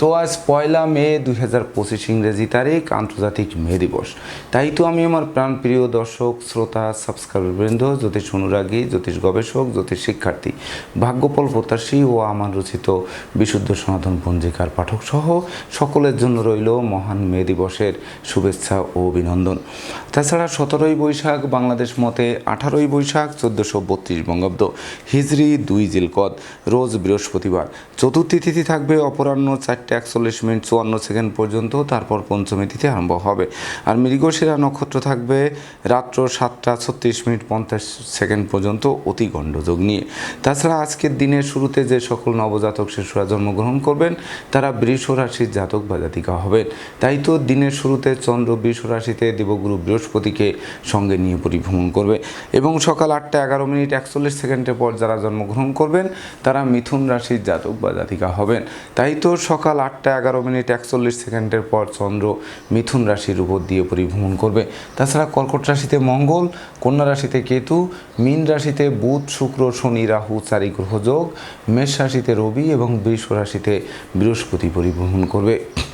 তো আজ পয়লা মে দুই হাজার পঁচিশ ইংরেজি তারিখ, আন্তর্জাতিক মে দিবস। তাই তো আমি আমার প্রাণপ্রিয় দর্শক, শ্রোতা সাবস্ক্রাইবার বৃন্দ জ্যোতিষ অনুরাগী, জ্যোতিষ গবেষক, জ্যোতিষ শিক্ষার্থী, ভাগ্যপল প্রত্যাশী ও আমার রচিত বিশুদ্ধ সনাতন পঞ্জিকার পাঠক সহ সকলের জন্য রইল মহান মে দিবসের শুভেচ্ছা ও অভিনন্দন। তাছাড়া সতেরোই বৈশাখ, বাংলাদেশ মতে আঠারোই বৈশাখ, চোদ্দোশো বত্রিশ বঙ্গাব্দ, হিজরি দুই জিলকদ, রোজ বৃহস্পতিবার। চতুর্থী তিথি থাকবে অপরাহ্ন চারটে একচল্লিশ মিনিট চুয়ান্ন সেকেন্ড পর্যন্ত তারপর পঞ্চমী তিথি আরম্ভ হবে। আর মৃগশিরা নক্ষত্র থাকবে রাত্র সাতটা ছত্রিশ মিনিট পঞ্চাশ সেকেন্ড পর্যন্ত অতি গণ্ডযোগ নিয়ে। তাছাড়া আজকের দিনের শুরুতে যে সকল নবজাতক শিশুরা জন্মগ্রহণ করবেন, তারা বৃষ রাশির জাতক বা জাতিকা হবেন। তাই তো দিনের শুরুতে চন্দ্র বৃষ রাশিতে দেবগুরু বৃহস্পতিকে সঙ্গে নিয়ে পরিভ্রমণ করবে। এবং সকাল আটটা এগারো মিনিট একচল্লিশ সেকেন্ডের পর যারা জন্মগ্রহণ করবেন, তারা মিথুন রাশির জাতক বা জাতিকা হবেন। তাই তো সকাল আটটা এগারো মিনিট একচল্লিশ সেকেন্ডের পর চন্দ্র মিথুন রাশির উপর দিয়ে পরিভ্রমণ করবে। তাছাড়া কর্কট রাশিতে মঙ্গল, কন্যা রাশিতে কেতু, মীন রাশিতে বুধ, শুক্র, শনি, রাহু, চারি গ্রহযোগ মেষ রাশিতে রবি এবং বৃষ রাশিতে বৃহস্পতি পরিভ্রমণ করবে।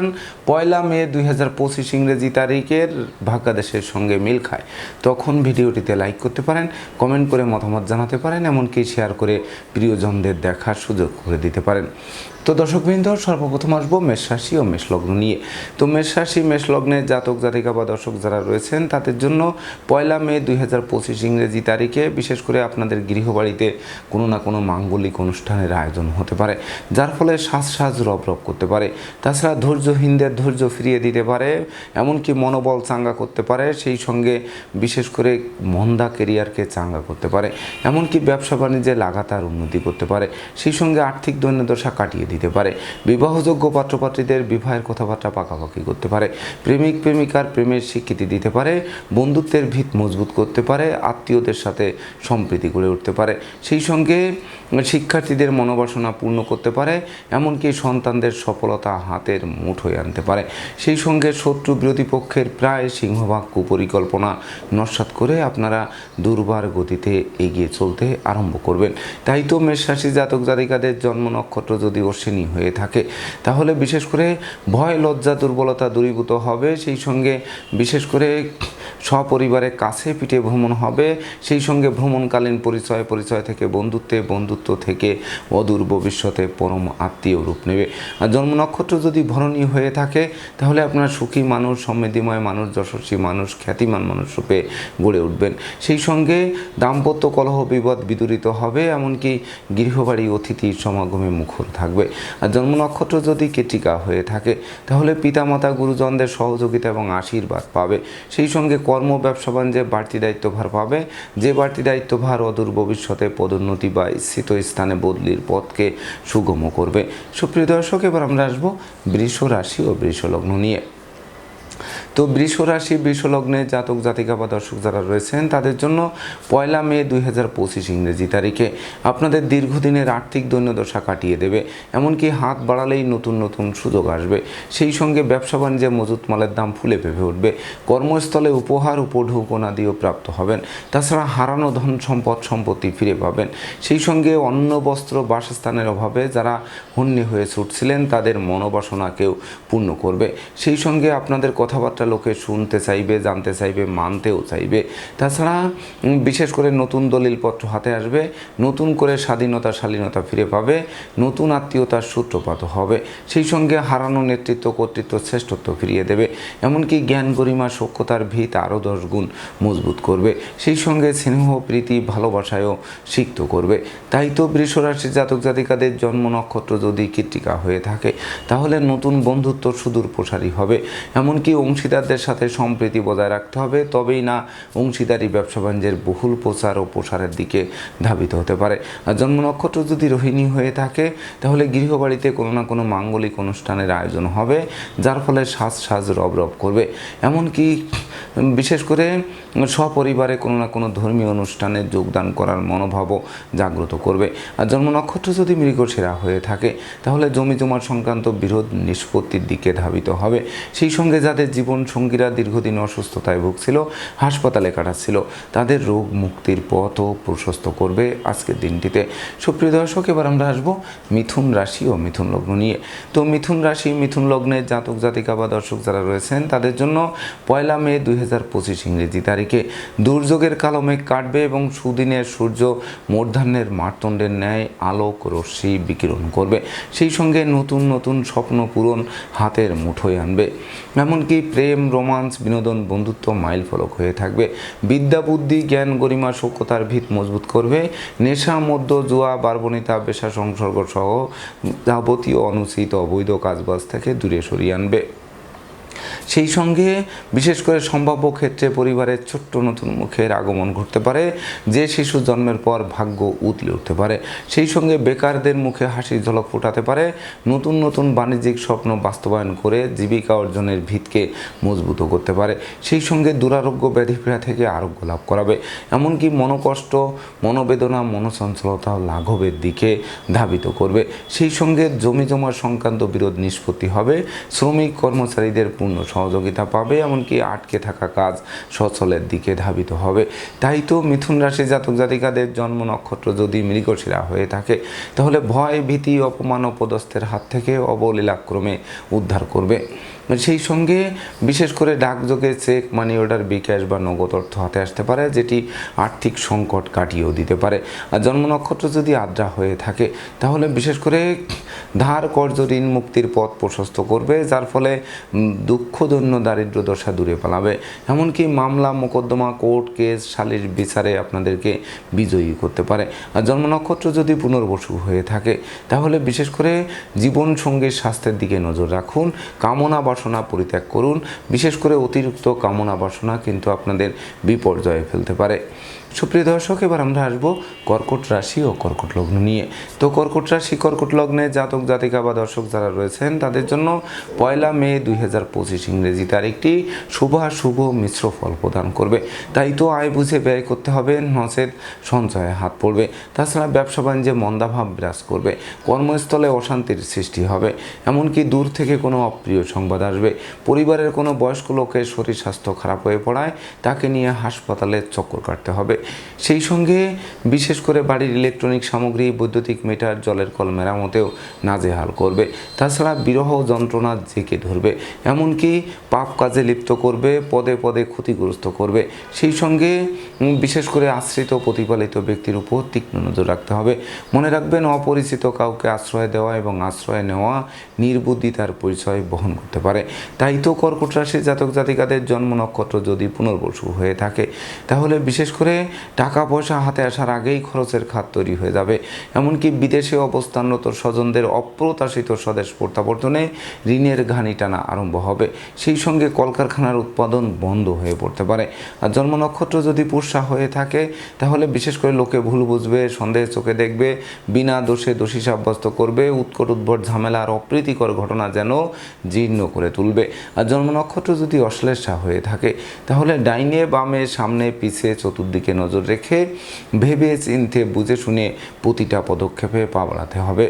প্রেডিকশান পয়লা মে দুই হাজার পঁচিশ ইংরেজি তারিখের ভাগ্যাদেশের সঙ্গে মিল খায়। তখন ভিডিওটিতে লাইক করতে পারেন কমেন্ট করে মতামত জানাতে পারেন, এমনকি শেয়ার করে প্রিয়জনদের দেখার সুযোগ করে দিতে পারেন। তো দর্শকবৃন্দ, সর্বপ্রথম আসব মেষ রাশি ও মেষলগ্ন নিয়ে। তো মেষ রাশি মেষলগ্নের জাতক, জাতিকা বা দর্শক যারা রয়েছেন, তাদের জন্য পয়লা মে দুই হাজার পঁচিশ ইংরেজি তারিখে বিশেষ করে আপনাদের গৃহবাড়িতে কোনো না কোনো মাঙ্গলিক অনুষ্ঠানের আয়োজন হতে পারে, যার ফলে সাজ সাজ রব রব করতে পারে। তাছাড়া ধৈর্যহীনদের ধৈর্য ফিরিয়ে দিতে পারে, এমনকি মনোবল চাঙ্গা করতে পারে, সেই সঙ্গে বিশেষ করে মন্দা কেরিয়ারকে চাঙ্গা করতে পারে। এমনকি ব্যবসা বাণিজ্যে লাগাতার উন্নতি করতে পারে, সেই সঙ্গে আর্থিক দৈন্যদশা কাটিয়ে দিতে পারে। বিবাহযোগ্য পাত্রপাত্রীদের বিবাহের কথাবার্তা পাকাপাকি করতে পারে। প্রেমিক, প্রেমিকার প্রেমের স্বীকৃতি দিতে পারে। বন্ধুত্বের ভিত মজবুত করতে পারে। আত্মীয়দের সাথে সম্প্রীতি গড়ে উঠতে পারে। সেই সঙ্গে শিক্ষার্থীদের মনোবাসনা পূর্ণ করতে পারে। এমনকি সন্তানদের সফলতা হাতের মুঠোয় আনতে পারে। সেই সঙ্গে শত্রু বিরোধী পক্ষের প্রায় সিংহভাগ কুপরিকল্পনা নস্বাত করে আপনারা দুর্বার গতিতে এগিয়ে চলতে আরম্ভ করবেন। তাই তো মেষ রাশি জাতক জাতিকাদের জন্ম নক্ষত্র যদি অশ্বিনী হয়ে থাকে। তাহলে বিশেষ করে ভয়, লজ্জা, দুর্বলতা দূরীভূত হবে। সেই সঙ্গে বিশেষ করে সপরিবারে কাছে পিঠে ভ্রমণ হবে। সেই সঙ্গে ভ্রমণকালীন পরিচয় পরিচয় থেকে বন্ধুত্বে, বন্ধুত্ব থেকে অদূর ভবিষ্যতে পরম আত্মীয় রূপ নেবে। আর জন্ম নক্ষত্র যদি ভরণীয় হয়ে থাকে, তাহলে আপনার সুখী মানুষ, সমৃদ্ধিময় মানুষ, যশস্বী মানুষ, খ্যাতিমান মানুষ রূপে গড়ে উঠবেন। সেই সঙ্গে দাম্পত্য কলহ বিপদ বিদূরিত হবে। এমনকি গৃহবাড়ি অতিথির সমাগমে মুখর থাকবে। আর জন্ম নক্ষত্র যদি কেটিকা হয়ে থাকে, তাহলে পিতামাতা গুরুজনদের সহযোগিতা এবং আশীর্বাদ পাবে। সেই সঙ্গে কর্ম, ব্যবসা বাণিজ্যে বাড়তি দায়িত্বভার পাবে। যে বাড়তি দায়িত্বভার অদূর ভবিষ্যতে পদোন্নতি বা স্থিত স্থানে বদলির পথকে সুগম করবে। সুপ্রিয় দর্শক, এবার আমরা আসব বৃষ রাশি ও বৃষ লগ্ন নিয়ে। তো বৃষ রাশি, বৃষ লগ্নে জাতক, জাতিকা বা দর্শক যারা রয়েছেন, তাদের জন্য পয়লা মে দুই হাজার পঁচিশ ইংরেজি তারিখে আপনাদের দীর্ঘদিনের আর্থিক দৈন্যদশা কাটিয়ে দেবে। এমনকি হাত বাড়ালেই নতুন নতুন সুযোগ আসবে। সেই সঙ্গে ব্যবসা বাণিজ্যে মজুত মালের দাম ফুলে পেঁপে উঠবে। কর্মস্থলে উপহার উপঢৌকনাদিও প্রাপ্ত হবেন। তাছাড়া হারানো ধন সম্পদ, সম্পত্তি ফিরে পাবেন। সেই সঙ্গে অন্ন, বস্ত্র, বাসস্থানের অভাবে যারা হন্যে হয়ে ছুটছিলেন, তাদের মনোবাসনাকেও পূর্ণ করবে। সেই সঙ্গে আপনাদের কথাবার্তা লোকে শুনতে চাইবে, জানতে চাইবে, মানতেও চাইবে। তাছাড়া বিশেষ করে নতুন দলিলপত্র হাতে আসবে, নতুন করে স্বাধীনতা, শালীনতা ফিরে পাবে, নতুন আত্মীয়তার সূত্রপাত হবে, সেই সঙ্গে হারানো নেতৃত্ব, কর্তৃত্ব, শ্রেষ্ঠত্ব ফিরিয়ে দেবে। এমনকি জ্ঞান গরিমা সক্ষতার ভিত আরও দশ গুণ মজবুত করবে। সেই সঙ্গে স্নেহ, প্রীতি, ভালোবাসায়ও সিক্ত করবে। তাই তো বৃষরাশি জাতক জাতিকাদের জন্ম নক্ষত্র যদি কৃত্তিকা হয়ে থাকে, তাহলে নতুন বন্ধুত্ব সুদূর প্রসারী হবে। এমনকি অংশীদার অংশীদারদের সাথে সম্প্রীতি বজায় রাখতে হবে, তবেই না অংশীদারি ব্যবসা বাণিজ্যের বহুল প্রচার ও প্রসারের দিকে ধাবিত হতে পারে। আর জন্ম নক্ষত্র যদি রোহিণী হয়ে থাকে, তাহলে গৃহবাড়িতে কোনো না কোনো মাঙ্গলিক অনুষ্ঠানের আয়োজন হবে, যার ফলে সাজ সাজ রব রব করবে। এমনকি বিশেষ করে সপরিবারে কোনো না কোনো ধর্মীয় অনুষ্ঠানে যোগদান করার মনোভাবও জাগ্রত করবে। আর জন্ম নক্ষত্র যদি মৃগশিরা হয়ে থাকে, তাহলে জমি জমার সংক্রান্ত বিরোধ নিষ্পত্তির দিকে ধাবিত হবে। সেই সঙ্গে যাদের জীবন সঙ্গীরা দীর্ঘদিন অসুস্থতায় ভুগছিল, হাসপাতালে কাটাচ্ছিল। তাদের রোগ মুক্তির পথও প্রশস্ত করবে আজকের দিনটিতে। সুপ্রিয় দর্শক, এবার আমরা আসব মিথুন রাশি ও মিথুন লগ্ন নিয়ে। তো মিথুন রাশি, মিথুন লগ্নের জাতক, জাতিকা বা দর্শক যারা রয়েছেন, তাদের জন্য পয়লা মে দুই হাজার পঁচিশ ইংরেজি তারিখে দুর্যোগের কালো মেঘ কাটবে এবং সুদিনের সূর্য মূর্ধান্যের মারতণ্ডের ন্যায় আলোক রশ্মি বিকিরণ করবে। সেই সঙ্গে নতুন নতুন স্বপ্ন পূরণ হাতের মুঠোয় আনবে। এমনকি প্রেম রোমান্স, বিনোদন, বন্ধুত্ব মাইল ফলক হয়ে থাকবে। বিদ্যা, বুদ্ধি, জ্ঞান, গরিমা সভ্যতার ভিত মজবুত করবে। নেশা মধ্য জুয়া বার্বণিতা পেশা, সংসর্গ সহ যাবতীয় অনুচিত অবৈধ কাজবাজ থেকে দূরে সরিয়ে আনবে। সেই সঙ্গে বিশেষ করে সম্ভাব্য ক্ষেত্রে পরিবারের ছোট্ট নতুন মুখের আগমন ঘটতে পারে, যে শিশু জন্মের পর ভাগ্য উতলে উঠতে পারে। সেই সঙ্গে বেকারদের মুখে হাসির ঝলক ফোটাতে পারে। নতুন নতুন বাণিজ্যিক স্বপ্ন বাস্তবায়ন করে জীবিকা অর্জনের ভিতকে মজবুত করতে পারে। সেই সঙ্গে দুরারোগ্য ব্যাধিপীড়া থেকে আরোগ্য লাভ করাবে। এমনকি মনোকষ্ট, মনোবেদনা মনোচঞ্চলতা লাঘবের দিকে ধাবিত করবে। সেই সঙ্গে জমি জমা সংক্রান্ত বিরোধ নিষ্পত্তি হবে। শ্রমিক কর্মচারীদের পূর্ণ সহযোগিতা পাবে, এমনকি আটকে থাকা কাজ সচলের দিকে ধাবিত হবে। তাই তো মিথুন রাশি জাতক জাতিকাদের জন্ম নক্ষত্র যদি মৃগশিরা হয়ে থাকে, তাহলে ভয়, ভীতি, অপমান ও পদস্থের হাত থেকে অবলীলাক্রমে উদ্ধার করবে। সেই সঙ্গে বিশেষ করে ডাকযোগে চেক মানি অর্ডার বিকাশ বা নগদ অর্থ হাতে আসতে পারে যেটি আর্থিক সংকট কাটিয়েও দিতে পারে। আর জন্ম নক্ষত্র যদি আদ্রা হয়ে থাকে তাহলে বিশেষ করে ধার কর্জ ঋণ মুক্তির পথ প্রশস্ত করবে যার ফলে উম, দুঃখদন্য দারিদ্র দশা দূরে পালাবে। এমনকি মামলা মোকদ্দমা কোর্ট কেস সালির বিচারে আপনাদেরকে বিজয়ী করতে পারে। আর জন্ম নক্ষত্র যদি পুনর্বসু হয়ে থাকে তাহলে বিশেষ করে জীবন সঙ্গীর স্বাস্থ্যের দিকে নজর রাখুন কামনা বাসনা পরিত্যাগ করুন। বিশেষ করে অতিরিক্ত কামনা বাসনা কিন্তু আপনাদের বিপর্যয়ে ফেলতে পারে। সুপ্রিয় দর্শক, এবার আমরা আসব কর্কট রাশি ও কর্কট লগ্ন নিয়ে। তো কর্কট রাশি, কর্কট লগ্নে জাতক, জাতিকা বা দর্শক যারা রয়েছেন, তাদের জন্য পয়লা মে দুই হাজার পঁচিশ ইংরেজি তারিখটি শুভাশুভ মিশ্র ফল প্রদান করবে। তাই তো আয় বুঝে ব্যয় করতে হবে, নচেত সঞ্চয়ে হাত পড়বে। তাছাড়া ব্যবসা বাণিজ্যে মন্দাভাব বিরাজ করবে, কর্মস্থলে অশান্তির সৃষ্টি হবে। এমনকি দূর থেকে কোনো অপ্রিয় সংবাদ আসবে। পরিবারের কোনো বয়স্ক লোকের শরীর স্বাস্থ্য খারাপ হয়ে পড়ায় তাকে নিয়ে হাসপাতালে চক্কর কাটতে হবে। সেই সঙ্গে বিশেষ করে বাড়ির ইলেকট্রনিক সামগ্রী, বৈদ্যুতিক মিটার, জলের কল মেরামতেও নাজেহাল করবে। তাছাড়া বিরহ যন্ত্রণা জেঁকে ধরবে, এমনকি পাপ কাজে লিপ্ত করবে, পদে পদে ক্ষতিগ্রস্ত করবে। সেই সঙ্গে বিশেষ করে আশ্রিত প্রতিপালিত ব্যক্তির উপর তীক্ষ্ণ নজর রাখতে হবে। মনে রাখবেন, অপরিচিত কাউকে আশ্রয় দেওয়া এবং আশ্রয় নেওয়া নির্বুদ্ধিতার পরিচয় বহন করতে পারে। তাই তো কর্কট রাশি জাতক জাতিকাদের জন্ম নক্ষত্র যদি পুনর্বসু হয়ে থাকে, তাহলে বিশেষ করে টাকা পয়সা হাতে আসার আগেই খরচের খাত তৈরি হয়ে যাবে। এমনকি বিদেশে অবস্থানরত স্বজনদের অপ্রত্যাশিত স্বদেশ প্রত্যাবর্তনে ঋণের ঘানি টানা আরম্ভ হবে। সেই সঙ্গে কলকারখানার উৎপাদন বন্ধ হয়ে পড়তে পারে। আর জন্ম নক্ষত্র যদি পুষ্যা হয়ে থাকে, তাহলে বিশেষ করে লোকে ভুল বুঝবে, সন্দেহ চোখে দেখবে, বিনা দোষে দোষী সাব্যস্ত করবে, উৎকট উদ্ভট ঝামেলা আর অপ্রীতিকর ঘটনা যেন জীর্ণ করে তুলবে। আর জন্ম নক্ষত্র যদি অশ্লেষা হয়ে থাকে, তাহলে ডাইনে বামে, সামনে পিছে চতুর্দিকে নজর রেখে ভেবে চিনতে বুঝে শুনে প্রতিটা পদক্ষেপে পা বাড়াতে হবে।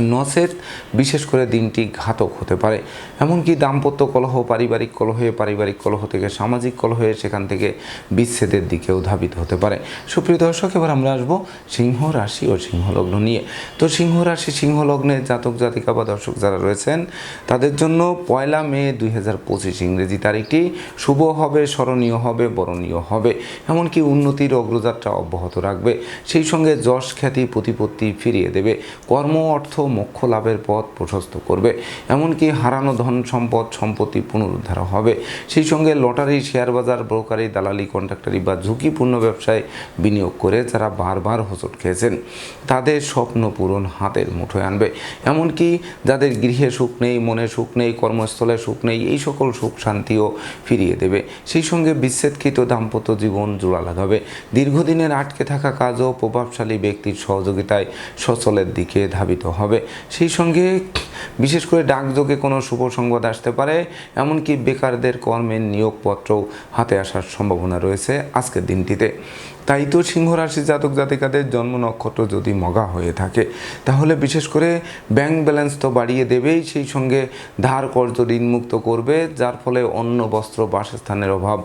নচেত বিশেষ করে দিনটি ঘাতক হতে পারে। এমনকি দাম্পত্য কলহ, পারিবারিক কলহে, পারিবারিক কলহ থেকে সামাজিক কলহে সেখান থেকে বিচ্ছেদের দিকেও ধাবিত হতে পারে। সুপ্রিয় দর্শক, এবার আমরা আসব সিংহ রাশি ও সিংহ লগ্ন নিয়ে। তো সিংহ রাশি, সিংহ লগ্নে জাতক, জাতিকা বা দর্শক যারা রয়েছেন, তাদের জন্য পয়লা মে দুই হাজার পঁচিশ ইংরেজি তারিখটি শুভ হবে, স্মরণীয় হবে, বরণীয় হবে। এমনকি উন্নতির অগ্রযাত্রা অব্যাহত রাখবে। সেই সঙ্গে যশ খ্যাতি, প্রতিপত্তি ফিরিয়ে দেবে। কর্ম, অর্থ মোক্ষ লাভের পথ প্রশস্ত করবে। এমনকি হারানো ধন সম্পদ সম্পত্তি পুনরুদ্ধার হবে। সেই সঙ্গে লটারি, শেয়ার বাজার, ব্রোকারি, দালালি, কন্ট্রাক্টারি বা ঝুঁকিপূর্ণ ব্যবসায় বিনিয়োগ করে যারা বারবার হোঁচট খেয়েছেন, তাদের স্বপ্ন পূরণ হাতের মুঠোয় আনবে। এমনকি যাদের গৃহে সুখ নেই, মনে সুখ নেই, কর্মস্থলে সুখ নেই, এই সকল সুখ শান্তিও ফিরিয়ে দেবে। সেই সঙ্গে বিচ্ছেদকৃত দাম্পত্য জীবন জোড়া লাগাবে। দীর্ঘদিনের আটকে থাকা কাজও প্রভাবশালী ব্যক্তির সহযোগিতায় সচলের দিকে ধাবিত হবে। সেই সঙ্গে বিশেষ করে ডাকযোগে কোনো শুভ সংবাদ আসতে পারে, এমনকি বেকারদের কর্মের নিয়োগপত্রও হাতে আসার সম্ভাবনা রয়েছে আজকের দিনটিতে। তাই তো সিংহ রাশি জাতক জাতিকাদের জন্ম নক্ষত্র যদি মগা হয়ে থাকে, তাহলে বিশেষ করে ব্যাংক ব্যালেন্স তো বাড়িয়ে দেবেই, সেই সঙ্গে ধার কর্জ ঋণমুক্ত করবে, যার ফলে অন্য বস্ত্র, বাসস্থানের অভাব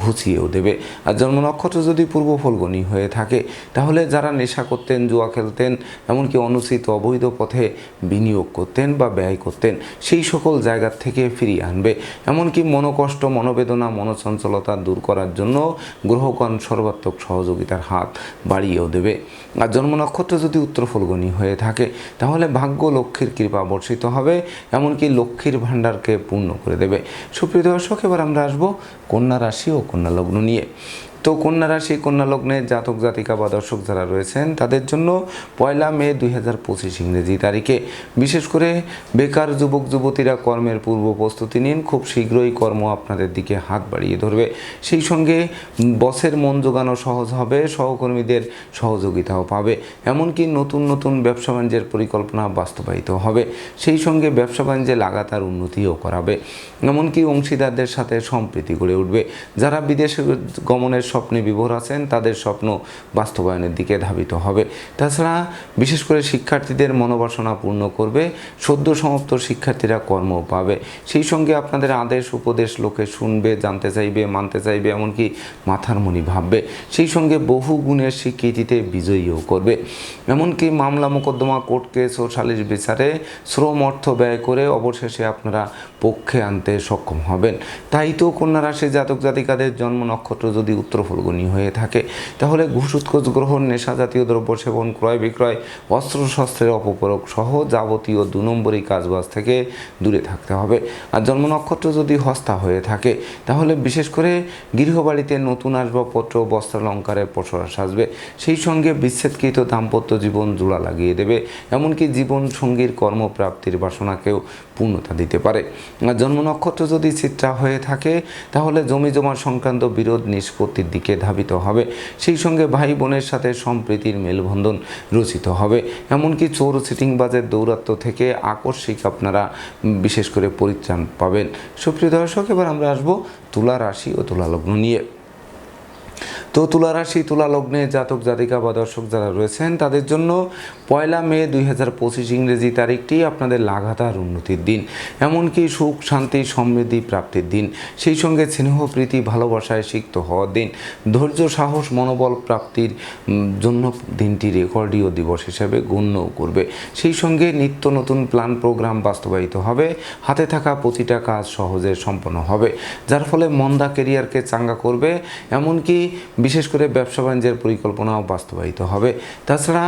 ঘুচিয়েও দেবে। আর জন্ম নক্ষত্র যদি পূর্ব ফলগণী হয়ে থাকে, তাহলে যারা নেশা করতেন, জুয়া খেলতেন, এমনকি অনুচিত অবৈধ পথে বিনিয়োগ করতেন বা ব্যয় করতেন, সেই সকল জায়গার থেকে ফিরিয়ে আনবে। এমনকি মনোকষ্ট, মনোবেদনা, মনোচঞ্চলতা দূর করার জন্য গ্রহগণ সর্বাত্মক সহযোগিতার হাত বাড়িয়েও দেবে। আর জন্ম নক্ষত্র যদি উত্তর ফলগণী হয়ে থাকে, তাহলে ভাগ্য লক্ষ্মীর কৃপা বর্ষিত হবে, এমনকি লক্ষ্মীর ভাণ্ডারকে পূর্ণ করে দেবে। সুপ্রিয় দর্শক, এবার আমরা আসব কন্যা রাশি ও কন্যা লগ্ন নিয়ে। তো কন্যা রাশি কন্যা লগ্নে জাতক, জাতিকা বা দর্শক যারা রয়েছেন, তাদের জন্য পয়লা মে দুই হাজার পঁচিশ ইংরেজি তারিখে। বিশেষ করে বেকার যুবক, যুবতীরা কর্মের পূর্ব প্রস্তুতি নিন, খুব শীঘ্রই কর্ম আপনাদের দিকে হাত বাড়িয়ে ধরবে। সেই সঙ্গে বসের মন জোগানো সহজ হবে, সহকর্মীদের সহযোগিতাও পাবে। এমনকি নতুন নতুন ব্যবসা বাণিজ্যের পরিকল্পনা বাস্তবায়িত হবে। সেই সঙ্গে ব্যবসা বাণিজ্যে লাগাতার উন্নতিও করাবে। এমনকি অংশীদারদের সাথে সম্প্রীতি গড়ে উঠবে। যারা বিদেশে গমনের স্বপ্নে বিভোর আছেন, তাদের স্বপ্ন বাস্তবায়নের দিকে ধাবিত হবে। তাছাড়া বিশেষ করে শিক্ষার্থীদের মনোবাসনা পূর্ণ করবে, সদ্য সমাপ্ত শিক্ষার্থীরা কর্ম পাবে। সেই সঙ্গে আপনাদের আদেশ, উপদেশ লোকে শুনবে, জানতে চাইবে, মানতে চাইবে, এমনকি মাথার মনি ভাববে। সেই সঙ্গে বহু গুণের স্বীকৃতিতে বিজয়ীও করবে। এমনকি মামলা মোকদ্দমা, কোর্ট কেস ও সালিশ বিচারে শ্রম অর্থ ব্যয় করে অবশেষে আপনারা পক্ষে আনতে সক্ষম হবেন। তাই তো কন্যা রাশি জাতক জাতিকাদের জন্ম নক্ষত্র যদি উত্তর ফলগুনি হয়ে থাকে। তাহলে ঘুষ উৎকোচ গ্রহণ নেশা জাতীয় দ্রব্য সেবন, ক্রয় বিক্রয়, অস্ত্র, শস্ত্রের অপপ্রয়োগ সহ যাবতীয় দু নম্বরী কাজবাজ থেকে দূরে থাকতে হবে। আর জন্ম নক্ষত্র যদি হস্তা হয়ে থাকে, তাহলে বিশেষ করে গৃহবাড়িতে নতুন আসবাবপত্র, বস্ত্রালঙ্কারের পসরা সাজবে। সেই সঙ্গে বিচ্ছেদকৃত দাম্পত্য জীবন জোড়া লাগিয়ে দেবে। এমনকি জীবন সঙ্গীর কর্মপ্রাপ্তির বাসনাকেও পূর্ণতা দিতে পারে। আর জন্ম নক্ষত্র যদি চিত্রা হয়ে থাকে, তাহলে জমি জমা সংক্রান্ত বিরোধ দিকে ধাবিত হবে। সেই সঙ্গে ভাই বোনের সাথে সম্প্রীতির মেলবন্ধন রচিত হবে। এমনকি চোর সিটিংবাজের দৌরাত্ম্য থেকে আকস্মিক আপনারা বিশেষ করে পরিত্রাণ পাবেন। সুপ্রিয় দর্শক, এবার আমরা আসব তুলা রাশি ও তুলা লগ্ন নিয়ে। তো তুলা রাশি তুলা লগ্নে জাতক, জাতিকা বা দর্শক যারা রয়েছেন, তাদের জন্য পয়লা মে দুই হাজার পঁচিশ ইংরেজি তারিখটি আপনাদের লাগাতার উন্নতির দিন। এমনকি সুখ, শান্তি, সমৃদ্ধি প্রাপ্তির দিন। সেই সঙ্গে স্নেহ, প্রীতি, ভালোবাসায় সিক্ত হওয়ার দিন। ধৈর্য, সাহস, মনোবল প্রাপ্তির জন্য দিনটি রেকর্ডীয় দিবস হিসেবে গণ্য করবে। সেই সঙ্গে নিত্য নতুন প্ল্যান প্রোগ্রাম বাস্তবায়িত হবে। হাতে থাকা প্রতিটা কাজ সহজে সম্পন্ন হবে, যার ফলে মন্দা কেরিয়ারকে চাঙ্গা করবে। এমনকি বিশেষ করে ব্যবসা বাণিজ্যের পরিকল্পনাও বাস্তবায়িত হবে। তাছাড়া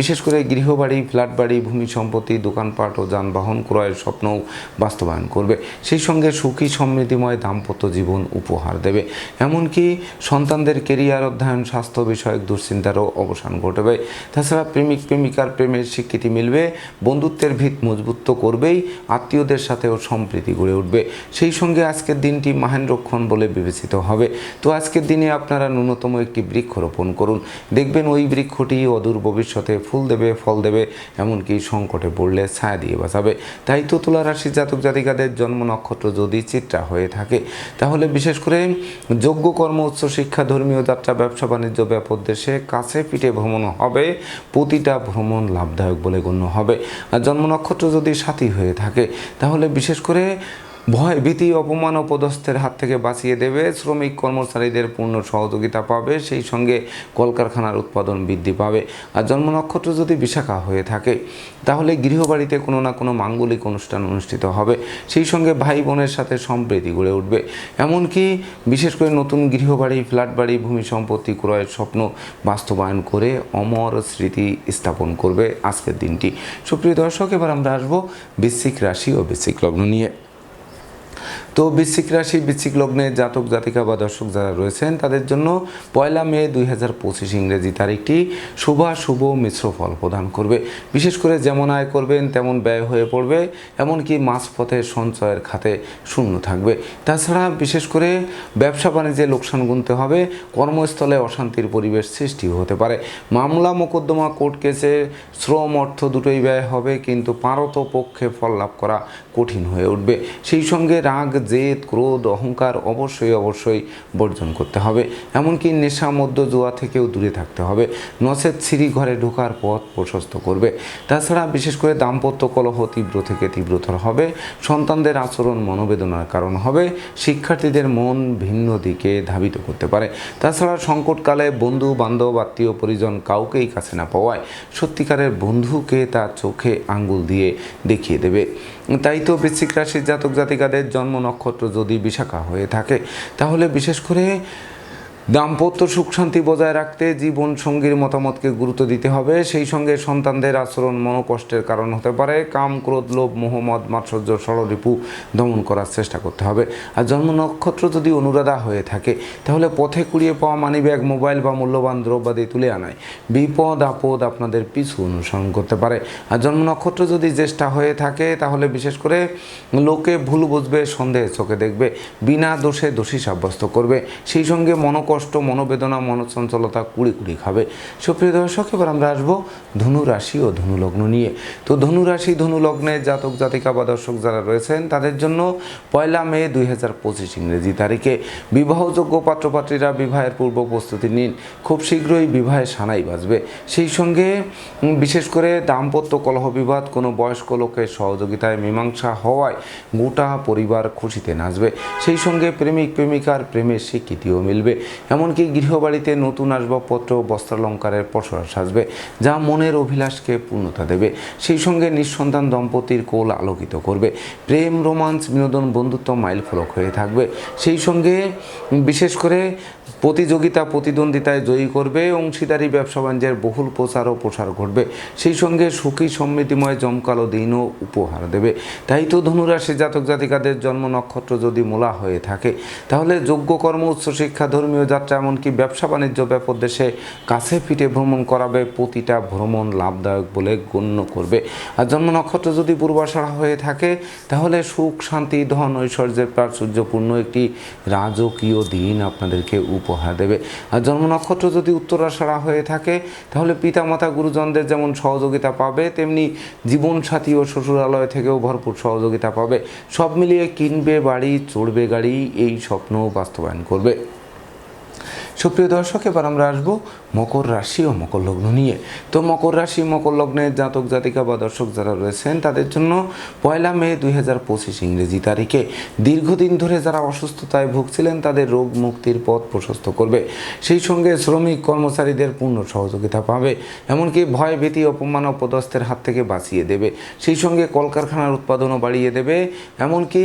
বিশেষ করে গৃহবাড়ি ফ্ল্যাট বাড়ি ভূমি সম্পত্তি, দোকানপাট ও যানবাহন ক্রয়ের স্বপ্নও বাস্তবায়ন করবে। সেই সঙ্গে সুখী, সমৃদ্ধিময় দাম্পত্য জীবন উপহার দেবে। এমনকি সন্তানদের কেরিয়ার অধ্যয়ন, স্বাস্থ্য বিষয়ক দুশ্চিন্তারও অবসান ঘটবে। তাছাড়া প্রেমিক, প্রেমিকার প্রেমের স্বীকৃতি মিলবে, বন্ধুত্বের ভিত মজবুত তো করবেই, আত্মীয়দের সাথেও সম্প্রীতি গড়ে উঠবে। সেই সঙ্গে আজকের দিনটি মাহেন্দ্রক্ষণ বলে বিবেচিত হবে। তো আজকের দিনে আপনারা ন্যূনতম একটি বৃক্ষ রোপণ করুন। দেখবেন ওই বৃক্ষটি অদূর ভবিষ্যতে ফুল দেবে, ফল দেবে, এমনকি সংকটে পড়লে ছায়া দিয়ে বাঁচাবে। তাই তো তুলা রাশি জাতক জাতিকাদের জন্ম নক্ষত্র যদি চিত্রা হয়ে থাকে, তাহলে বিশেষ করে যোগ্য কর্ম, উচ্চ শিক্ষা, ধর্মীয় যাত্রা, ব্যবসা, বাণিজ্য, ব্যাপক দেশে কাছে পিঠে ভ্রমণ হবে, প্রতিটা ভ্রমণ লাভদায়ক বলে গণ্য হবে। আর জন্ম নক্ষত্র যদি সাথী হয়ে থাকে, তাহলে বিশেষ করে ভয়, ভীতি, অপমান ও পদস্থের হাত থেকে বাঁচিয়ে দেবে। শ্রমিক কর্মচারীদের পূর্ণ সহযোগিতা পাবে, সেই সঙ্গে কলকারখানার উৎপাদন বৃদ্ধি পাবে। আর জন্ম নক্ষত্র যদি বিশাখা হয়ে থাকে, তাহলে গৃহবাড়িতে কোনো না কোনো মাঙ্গলিক অনুষ্ঠান অনুষ্ঠিত হবে। সেই সঙ্গে ভাই বোনের সাথে সম্প্রীতি গড়ে উঠবে। এমনকি বিশেষ করে নতুন গৃহবাড়ি ফ্ল্যাট বাড়ি ভূমি সম্পত্তি ক্রয়ের স্বপ্ন বাস্তবায়ন করে অমর স্মৃতি স্থাপন করবে আজকের দিনটি। সুপ্রিয় দর্শক, এবার আমরা আসব বৃশ্চিক রাশি ও বৃশ্চিক লগ্ন নিয়ে। তো বৃশ্চিক রাশি, বৃশ্চিক লগ্নে জাতক, জাতিকা বা দর্শক যারা রয়েছেন, তাদের জন্য পয়লা মে দুই হাজার পঁচিশ ইংরেজি তারিখটি শুভ শুভ মিশ্র ফল প্রদান করবে। বিশেষ করে যেমন আয় করবেন, তেমন ব্যয় হয়ে পড়বে, এমনকি মাঝপথে সঞ্চয়ের খাতে শূন্য থাকবে। তাছাড়া বিশেষ করে ব্যবসা বাণিজ্যে লোকসান গুনতে হবে, কর্মস্থলে অশান্তির পরিবেশ সৃষ্টি হতে পারে। মামলা, মোকদ্দমা, কোর্ট কেসে শ্রম, অর্থ দুটোই ব্যয় হবে, কিন্তু পারত পক্ষে ফল লাভ করা কঠিন হয়ে উঠবে। সেই সঙ্গে রাগ, জেদ, ক্রোধ, অহংকার অবশ্যই অবশ্যই বর্জন করতে হবে। এমনকি নেশা মধ্য জোয়া থেকেও দূরে থাকতে হবে। নসেদ সিঁড়ি ঘরে ঢোকার পথ প্রশস্ত করবে। তাছাড়া বিশেষ করে দাম্পত্য কলহ তীব্র থেকে তীব্রতর হবে। সন্তানদের আচরণ মনোবেদনার কারণ হবে। শিক্ষার্থীদের মন ভিন্ন দিকে ধাবিত করতে পারে। তাছাড়া সংকটকালে বন্ধু বান্ধব আত্মীয়, পরিজন কাউকেই কাছে না পাওয়ায় সত্যিকারের বন্ধুকে তার চোখে আঙ্গুল দিয়ে দেখিয়ে দেবে। তাই তো বৃশ্চিক রাশির জাতক জাতিকাদের জন্ম নক্ষত্র যদি বিশাখা হয়ে থাকে তাহলে বিশেষ করে দাম্পত্য সুখ শান্তি বজায় রাখতে জীবন সঙ্গীর মতামতকে গুরুত্ব দিতে হবে। সেই সঙ্গে সন্তানদের আচরণ মনোকষ্টের কারণ হতে পারে। কাম, ক্রোধ, লোভ মোহাম্মদ মাৎসর্য, ষড়রিপু দমন করার চেষ্টা করতে হবে। আর জন্ম নক্ষত্র যদি অনুরাধা হয়ে থাকে, তাহলে পথে কুড়িয়ে পাওয়া মানিব্যাগ, মোবাইল বা মূল্যবান দ্রব্যাদি তুলে আনায়। বিপদ, আপদ আপনাদের পিছু অনুসরণ করতে পারে। আর জন্ম নক্ষত্র যদি জ্যেষ্ঠা হয়ে থাকে, তাহলে বিশেষ করে লোকে ভুল বুঝবে, সন্দেহে চোখে দেখবে, বিনা দোষে দোষী সাব্যস্ত করবে। সেই সঙ্গে মনকষ্ট মনোবেদনা, মনচঞ্চলতা কুড়ি কুড়ি খাবে। সুপ্রিয় দর্শক, এবার আমরা আসব ধনু রাশি ও ধনু লগ্ন নিয়ে। তো ধনু রাশি ধনু লগ্নের জাতক, জাতিকা বা দর্শক যারা রয়েছেন, তাদের জন্য পয়লা মে দুই হাজার পঁচিশ ইংরেজি তারিখে বিবাহযোগ্য পাত্রপাত্রীরা বিবাহের পূর্ব প্রস্তুতি নিন। খুব শীঘ্রই বিবাহে সানাই বাজবে। সেই সঙ্গে বিশেষ করে দাম্পত্য কলহ বিবাদ, কোনো বয়স্ক লোকের সহযোগিতায় মীমাংসা হওয়ায় গোটা পরিবার খুশিতে নাচবে। সেই সঙ্গে প্রেমিক, প্রেমিকার প্রেমের স্বীকৃতিও মিলবে। এমনকি গৃহবাড়িতে নতুন আসবাবপত্র বস্ত্রালঙ্কারের পসরা সাজবে, যা মনের অভিলাষকে পূর্ণতা দেবে। সেই সঙ্গে নিঃসন্তান দম্পতির কোল আলোকিত করবে। প্রেম, রোমান্স, বিনোদন, বন্ধুত্ব মাইল ফলক হয়ে থাকবে। সেই সঙ্গে বিশেষ করে প্রতিযোগিতা, প্রতিদ্বন্দ্বিতায় জয়ী করবে, অংশীদারি, ব্যবসা বাণিজ্যের বহুল প্রচার ও প্রসার ঘটবে। সেই সঙ্গে সুখী, সমৃদ্ধিময়, জমকালো দিনও উপহার দেবে। তাই তো ধনুরাশি জাতক জাতিকাদের জন্ম নক্ষত্র যদি মোলা হয়ে থাকে, তাহলে যোগ্য কর্ম উচ্চশিক্ষা ধর্মীয় যাত্রা, এমনকি ব্যবসা বাণিজ্য ব্যাপক দেশে কাছে পিঠে ভ্রমণ করাবে প্রতিটা ভ্রমণ লাভদায়ক বলে গণ্য করবে। আর জন্ম নক্ষত্র যদি পূর্বাষাঢ়া হয়ে থাকে, তাহলে সুখ, শান্তি, ধন, ঐশ্বর্যের প্রাচুর্যপূর্ণ একটি রাজকীয় দিন আপনাদেরকে উপহার দেবে। আর জন্ম নক্ষত্র যদি উত্তরাসারা হয়ে থাকে, তাহলে পিতামাতা গুরুজনদের যেমন সহযোগিতা পাবে, তেমনি জীবনসাথী ও শ্বশুরালয় থেকেও ভরপুর সহযোগিতা পাবে। সব মিলিয়ে কিনবে বাড়ি, চড়বে গাড়ি, এই স্বপ্ন বাস্তবায়ন করবে। সুপ্রিয় দর্শক, এবার আমরা আসব মকর রাশি ও মকর লগ্ন নিয়ে। তো মকর রাশি, মকর লগ্নের জাতক, জাতিকা বা দর্শক যারা রয়েছেন, তাদের জন্য পয়লা মে দুই হাজার পঁচিশ ইংরেজি তারিখে। দীর্ঘদিন ধরে যারা অসুস্থতায় ভুগছিলেন, তাদের রোগ মুক্তির পথ প্রশস্ত করবে। সেই সঙ্গে শ্রমিক কর্মচারীদের পূর্ণ সহযোগিতা পাবে, এমনকি ভয়, ভীতি, অপমান ও পদস্থের হাত থেকে বাঁচিয়ে দেবে। সেই সঙ্গে কলকারখানার উৎপাদনও বাড়িয়ে দেবে, এমনকি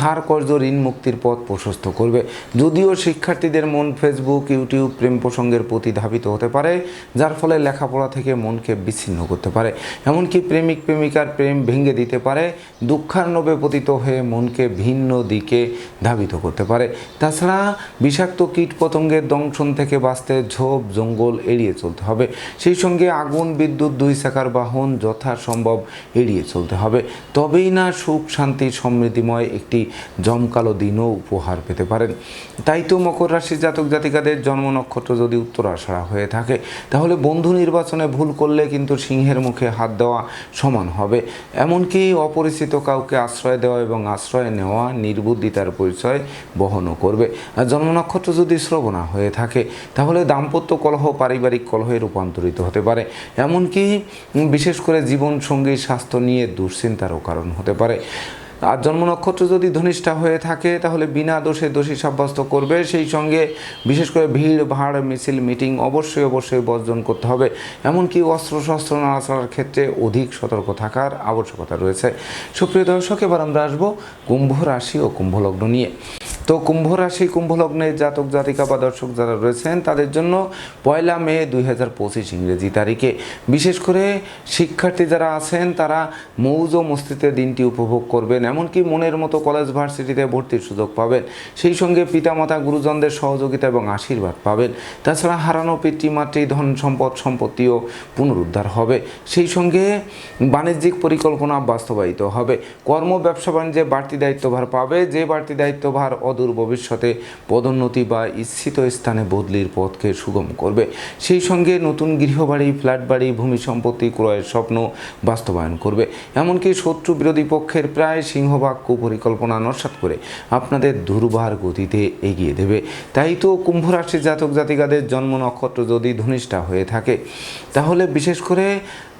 ধার কর্য ঋণ মুক্তির পথ প্রশস্ত করবে। যদিও শিক্ষার্থীদের মন ফেসবুক ইউটিউব প্রেম প্রসঙ্গের প্রতি ধাবিত হতে পারে, যার ফলে লেখাপড়া থেকে মনকে বিচ্ছিন্ন করতে পারে। এমনকি প্রেমিক, প্রেমিকার প্রেম ভেঙে দিতে পারে, দুঃখার্ণবে পতিত হয়ে মনকে ভিন্ন দিকে ধাবিত করতে পারে। তাছাড়া বিষাক্ত কীট পতঙ্গের দংশন থেকে বাঁচতে ঝোপ, জঙ্গল এড়িয়ে চলতে হবে। সেই সঙ্গে আগুন, বিদ্যুৎ, দুই চাকার বাহন যথাসম্ভব এড়িয়ে চলতে হবে। তবেই না সুখ, শান্তি, সমৃদ্ধিময় একটি জমকালো দিনও উপহার পেতে পারেন। তাই তো মকর রাশির জাতক জাতিকাদের জন্ম নক্ষত্র যদি উত্তরাষাঢ়া হয়ে থাকে, তাহলে বন্ধু নির্বাচনে ভুল করলে কিন্তু সিংহের মুখে হাত দেওয়া সমান হবে। এমনকি অপরিচিত কাউকে আশ্রয় দেওয়া এবং আশ্রয় নেওয়া নির্বুদ্ধিতার পরিচয় বহনও করবে। আর জন্ম নক্ষত্র যদি শ্রবণা হয়ে থাকে, তাহলে দাম্পত্য কলহ পারিবারিক কলহে রূপান্তরিত হতে পারে। এমনকি বিশেষ করে জীবন সঙ্গী স্বাস্থ্য নিয়ে দুশ্চিন্তারও কারণ হতে পারে। আর জন্ম নক্ষত্র যদি ধনিষ্ঠা হয়ে থাকে, তাহলে বিনা দোষে দোষী সাব্যস্ত করবে। সেই সঙ্গে বিশেষ করে ভিড়, ভাড়, মিছিল, মিটিং অবশ্যই অবশ্যই বর্জন করতে হবে। এমনকি অস্ত্র, শস্ত্র নাড়াচাড়ার ক্ষেত্রে অধিক সতর্ক থাকার আবশ্যকতা রয়েছে। সুপ্রিয় দর্শক, এবার আমরা আসব কুম্ভ রাশি ও কুম্ভ লগ্ন নিয়ে। তো কুম্ভ রাশি, কুম্ভ জাতক, জাতিকা বা দর্শক যারা রয়েছেন, তাদের জন্য পয়লা মে দুই হাজার পঁচিশ ইংরেজি তারিখে। বিশেষ করে শিক্ষার্থী যারা আছেন, তারা মৌজ ও মস্তিতে দিনটি উপভোগ করবেন, এমনকি মনের মতো কলেজ, ভার্সিটিতে ভর্তির সুযোগ পাবেন। সেই সঙ্গে পিতামাতা, গুরুজনদের সহযোগিতা এবং আশীর্বাদ পাবেন। তাছাড়া হারানো পিতৃমাতৃ ধন সম্পদ, সম্পত্তিও পুনরুদ্ধার হবে। সেই সঙ্গে বাণিজ্যিক পরিকল্পনা বাস্তবায়িত হবে। কর্ম, ব্যবসা, বাণিজ্যে বাড়তি দায়িত্বভার পাবে। যে বাড়তি দায়িত্বভার অদূর ভবিষ্যতে পদোন্নতি বা ইচ্ছিত স্থানে বদলির পথকে সুগম করবে। সেই সঙ্গে নতুন গৃহবাড়ি ফ্ল্যাট বাড়ি ভূমি সম্পত্তি ক্রয়ের স্বপ্ন বাস্তবায়ন করবে। এমনকি শত্রু বিরোধী পক্ষের প্রায় সিংহভাগ কুপরিকল্পনা নস্বাত করে আপনাদের দুর্বার গতিতে এগিয়ে দেবে। তাই তো কুম্ভ রাশির জাতক জাতিকাদের জন্ম নক্ষত্র যদি ধনিষ্ঠা হয়ে থাকে, তাহলে বিশেষ করে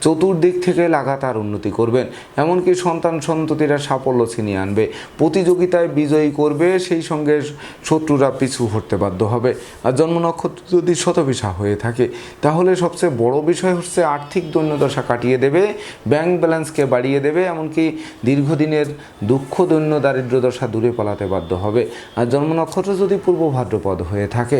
চতুর্দিক থেকে লাগাতার উন্নতি করবেন। এমনকি সন্তান সন্ততিরা সাফল্য ছিনিয়ে আনবে। প্রতিযোগিতায় বিজয়ী করবে, সেই সঙ্গে শত্রুরা পিছু হটতে বাধ্য হবে। আর জন্ম নক্ষত্র যদি শতবিশা হয়ে থাকে, তাহলে সবচেয়ে বড় বিষয় হচ্ছে আর্থিক দৈন্যদশা কাটিয়ে দেবে, ব্যাংক ব্যালেন্সকে বাড়িয়ে দেবে, এমনকি দীর্ঘদিনের দুঃখ, দৈন্য দারিদ্র দশা দূরে পালাতে বাধ্য হবে। আর জন্ম নক্ষত্র যদি পূর্ব ভাদ্রপদ হয়ে থাকে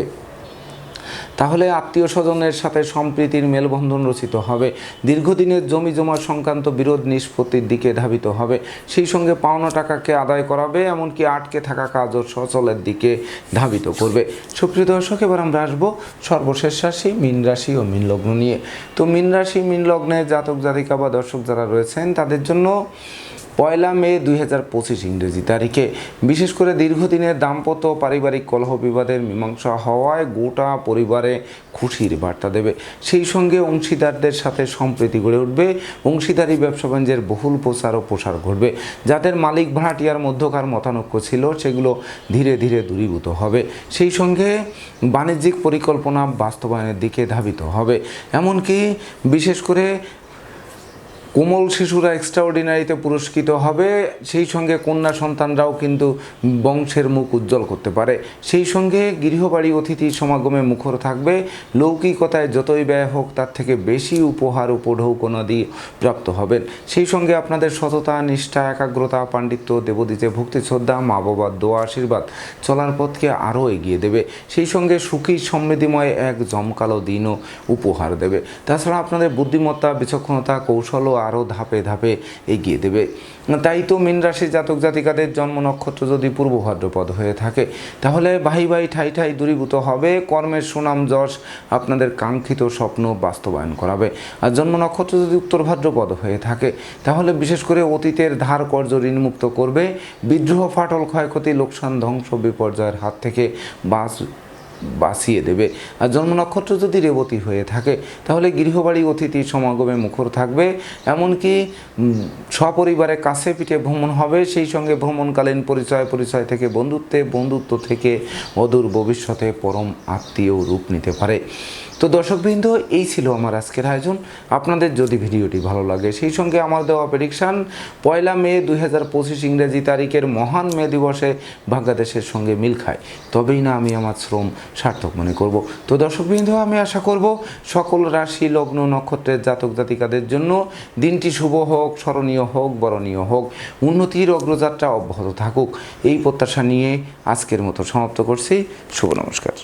তাহলে আত্মীয় স্বজনের সাথে সম্প্রীতির মেলবন্ধন রচিত হবে। দীর্ঘদিনের জমি জমা সংক্রান্ত বিরোধ নিষ্পত্তির দিকে ধাবিত হবে। সেই সঙ্গে পাওনা টাকাকে আদায় করাবে, এমনকি আটকে থাকা কাজও সচলের দিকে ধাবিত করবে। সুপ্রিয় দর্শক, এবার আমরা আসব সর্বশেষ রাশি, মীন রাশি ও মীন লগ্ন নিয়ে। তো মীন রাশি, মীন লগ্নে জাতক জাতিকা বা দর্শক যারা রয়েছেন, তাদের জন্য পয়লা মে দুই হাজার পঁচিশ ইংরেজি তারিখে। বিশেষ করে দীর্ঘদিনের দাম্পত্য পারিবারিক কলহ বিবাদের মীমাংসা হওয়ায় গোটা পরিবারে খুশির বার্তা দেবে। সেই সঙ্গে অংশীদারদের সাথে সম্প্রীতি গড়ে উঠবে। অংশীদারি, ব্যবসা বাণিজ্যের বহুল প্রচার ও প্রসার ঘটবে। যাদের মালিক ভাড়াটিয়ার মধ্যকার মতানৈক্য ছিল, সেগুলো ধীরে ধীরে দূরীভূত হবে। সেই সঙ্গে বাণিজ্যিক পরিকল্পনা বাস্তবায়নের দিকে ধাবিত হবে। এমনকি বিশেষ করে কোমল শিশুরা এক্সট্রাঅর্ডিনারিতে পুরস্কৃত হবে, সেই সঙ্গে কন্যা সন্তানরাও কিন্তু বংশের মুখ উজ্জ্বল করতে পারে। সেই সঙ্গে গৃহবাড়ি অতিথি সমাগমে মুখর থাকবে। লৌকিকতায় যতই ব্যয় হোক, তার থেকে বেশি উপহার উপঢৌকনাদি প্রাপ্ত হবেন। সেই সঙ্গে আপনাদের সততা, নিষ্ঠা, একাগ্রতা, পাণ্ডিত্য, দেবদীতে ভক্তি, শ্রদ্ধা মা বাবার দোয়া, আশীর্বাদ চলার পথকে আরও এগিয়ে দেবে। সেই সঙ্গে সুখী, সমৃদ্ধিময় এক জমকালো দিনও উপহার দেবে। তাছাড়া আপনাদের বুদ্ধিমত্তা, বিচক্ষণতা, কৌশলও আরও ধাপে ধাপে এগিয়ে দেবে। তাই তো মীন রাশি জাতক জাতিকাদের জন্ম নক্ষত্র যদি পূর্ব ভাদ্রপদ হয়ে থাকে, তাহলে ভাই ভাই ঠাই ঠাই দূরীভূত হবে, কর্মের সুনাম যশ আপনাদের কাঙ্ক্ষিত স্বপ্ন বাস্তবায়ন করাবে। আর জন্ম নক্ষত্র যদি উত্তর ভাদ্রপদ হয়ে থাকে, তাহলে বিশেষ করে অতীতের ধার কর্য ঋণমুক্ত করবে, বিদ্রোহ ফাটল ক্ষয়ক্ষতি, লোকসান ধ্বংস, বিপর্যয়ের হাত থেকে বাস বাঁচিয়ে দেবে। আর জন্ম নক্ষত্র যদি রেবতী হয়ে থাকে, তাহলে গৃহবাড়ি অতিথি সমাগমে মুখর থাকবে। এমনকি সপরিবারে কাছে পিঠে ভ্রমণ হবে। সেই সঙ্গে ভ্রমণকালীন পরিচয় পরিচয় থেকে বন্ধুত্বে, বন্ধুত্ব থেকে অদূর ভবিষ্যতে পরম আত্মীয় রূপ নিতে পারে। তো দর্শকবৃন্দ, এই ছিল আমার আজকের আয়োজন। আপনাদের যদি ভিডিওটি ভালো লাগে, সেই সঙ্গে আমার দেওয়া প্রেডিকশান পয়লা মে দুই হাজার পঁচিশ ইংরেজি তারিখের মহান মে দিবসে বাংলাদেশের সঙ্গে মিল খায়। তবেই না আমি আমার শ্রম সার্থক মনে করব। তো দর্শকবৃন্দ, আমি আশা করব সকল রাশি, লগ্ন, নক্ষত্রের জাতক জাতিকাদের জন্য দিনটি শুভ হোক, স্মরণীয় হোক, বরণীয় হোক, উন্নতির অগ্রযাত্রা অব্যাহত থাকুক। এই প্রত্যাশা নিয়ে আজকের মতো সমাপ্ত করছি। শুভ নমস্কার।